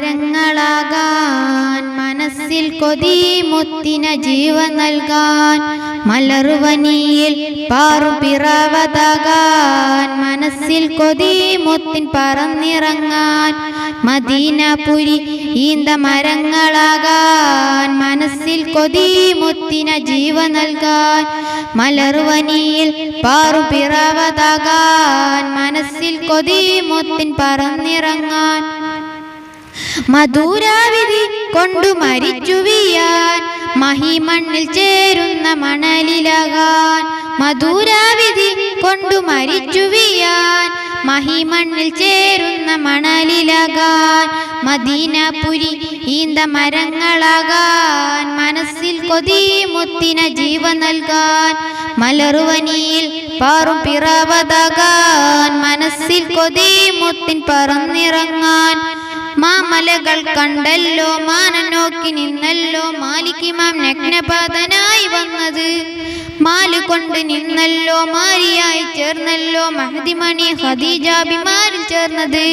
മരങ്ങളാകാൻ മനസ്സിൽ കൊതി മുത്തിന ജീവൻ നൽകാൻ മലർവനിയിൽ പാറുപിറവതാകാൻ മനസ്സിൽ കൊതി മുത്തിൻ പറന്നിറങ്ങാൻ മദീനപുരി ഈന്ത മരങ്ങളാകാൻ മനസ്സിൽ കൊതി മുത്തിന ജീവൻ നൽകാൻ മലർവനിയിൽ പാറുപിറവതാകാൻ മനസ്സിൽ കൊതി മുത്തിൻ പറന്നിറങ്ങാൻ മധുരാവിധി കൊണ്ടു മരിച്ചുവിയാൻ മഹിമണ്ണിൽ ചേരുന്ന മണലിലകാൻ. മധുരാവിധി കൊണ്ടു മരിച്ചുവിയാൻ മഹിമണ്ണിൽ ചേരുന്ന മണലിലകാൻ. മദീനപുരി ഈന്ത മരങ്ങളകാൻ മനസ്സിൽ കൊതി മുത്തിന ജീവ നൽകാൻ. മലറുവനിയിൽ പാറും പിറവതകാൻ മനസ്സിൽ കൊതി മുത്തിൻ പറന്നിറങ്ങാൻ. മാമലകൾ കണ്ടല്ലോ മാന നോക്കി നിന്നല്ലോ. മാലിക്കിമാം നഗ്നപാതനായി വന്നത്. മാൽ കൊണ്ട് നിന്നല്ലോ മാരിയായി ചേർന്നല്ലോ. മഹദിമണി ഖദീജാബിമാരിൽ ചേർന്നത്.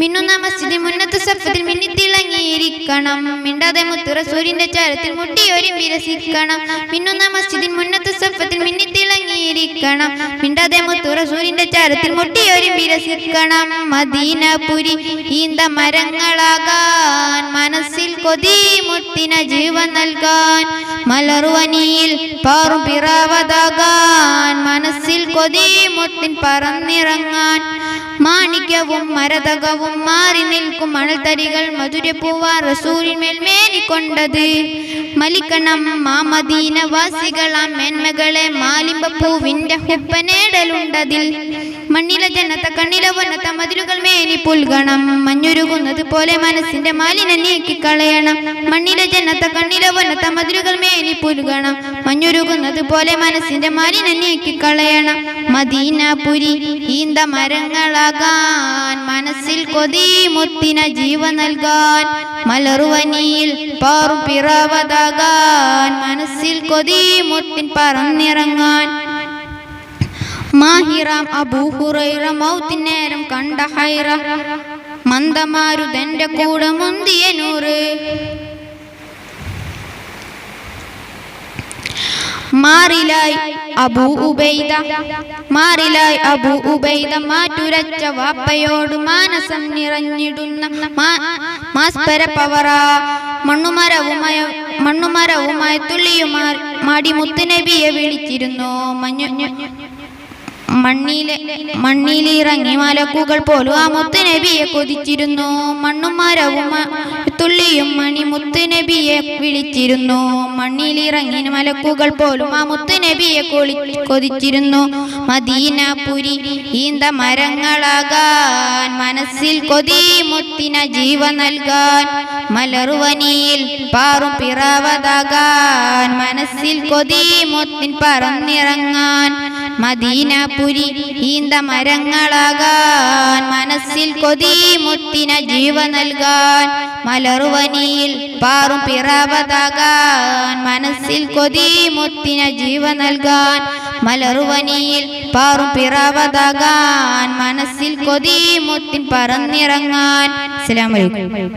മിന്നുന്ന മസ്ജിദ് മുന്നത്ത് സഫത്തിൽ മിന്നിത്തിളങ്ങിയിരിക്കണം. മിണ്ടാതെ മുത്തുറ സൂര്യന്റെ ചാരത്തിൽ ഒരു വിരസിക്കണം മിന്നുന്ന മസ്ജിദിൻ മുന്നത്ത് സഫത്തിൽ മിന്നിത്തിളങ്ങിയിരിക്കണം. മിണ്ടാതെ മുത്തുറ സൂര്യന്റെ ചാരത്തിൽ ഒരു വിരസിക്കണം മദീനപുരി ഈന്ത മരങ്ങളാകാൻ. മനസ്സിൽ കൊതി മുത്തിന ജീവൻ നൽകാൻ. മലർവനിയിൽ പാറു പിറവതാകാൻ. മനസ്സിൽ കൊതി മുത്തിൻ പറന്നിറങ്ങാൻ. മാണിക്യവും മരതകവും മാറി നിൽക്കും മണൽത്തരികൾ മധുരപ്പൂവാ റസൂലിന്മേൽ മേനിക്കൊണ്ടത്. മലിക്കണം മാമദീനവാസികളാം മേന്മകളെ മാലിമ്പപ്പൂവിന്റെ ഹുപ്പനേടലുണ്ടതിൽ. മണ്ണിലെ ജനത കണ്ണിലെ വന്നത്ത മതിലുകൾ മേനി പുൽകണം. മഞ്ഞുരുകുന്നത് പോലെ മനസ്സിന്റെ മാലിന്യം നീക്കി കളയണം. മണ്ണിലെ ജനത കണ്ണിലെ വന്നത്ത മതിലുകൾ മേനി പുൽകണം. മഞ്ഞുരുകുന്നത് പോലെ മനസ്സിന്റെ മാലിന്യം മദീന പുരി ഈന്ത മരങ്ങളാകാൻ മനസ്സിൽ കൊതി മുത്തിന ജീവ നൽകാൻ മലറുവനിയിൽ പാറു പിറവതാകാൻ മനസ്സിൽ കൊതി മുത്തിൻ പറന്നിറങ്ങാൻ മാഹിറാം അബൂഹുറൈറ മൗത്തിനേരം കണ്ട ഹൈറ. മന്ദമാരുതന്റെ കൂടെ മുന്തിയ നൂറ്. മാറിലായി അബൂ ഉബൈദ. മാറിലായി അബൂ ഉബൈദ മാറ്റുരച്ച വാപ്പയോട് മാനസം നിറഞ്ഞിടുന്ന മാസ്പര പവറ. മണ്ണുമരവുമായ മണ്ണുമരവുമായ തുള്ളിയുമാർ മാടി മുത്തുനബിയെ വിളിച്ചിരുന്നു. മഞ്ഞു മണ്ണിലെ മണ്ണിലിറങ്ങി മലക്കുകൾ പോലും ആ മുത്തുനബിയെ കൊതിച്ചിരുന്നു. മണ്ണും മരവും തുള്ളിയും മണി മുത്തുനബിയെ വിളിച്ചിരുന്നു. മണ്ണിലിറങ്ങി മലക്കുകൾ പോലും ആ മുത്തുനബിയെ കൊതിച്ചിരുന്നു. മദീന പുരി ഈന്ത മരങ്ങളാകാൻ മനസ്സിൽ കൊതി മുത്തിന ജീവ നൽകാൻ മലറുവനിയിൽ പാറും പിറവതാകാൻ മനസ്സിൽ കൊതി മുത്തിൻ പറന്നിറങ്ങാൻ മദീനപുരി ഈന്ത മരങ്ങളാകാൻ മനസ്സിൽ കൊതി മുത്തിന ജീവ നൽകാൻ മലറുവനിയിൽ പാറും പിറവതാകാൻ മനസ്സിൽ കൊതി മുത്തിന ജീവ നൽകാൻ മലറുവനിയിൽ പാറും പിറവതാകാൻ മനസ്സിൽ കൊതി മുത്തിൻ പറന്നിറങ്ങാൻ. അസ്സലാമു അലൈക്കും.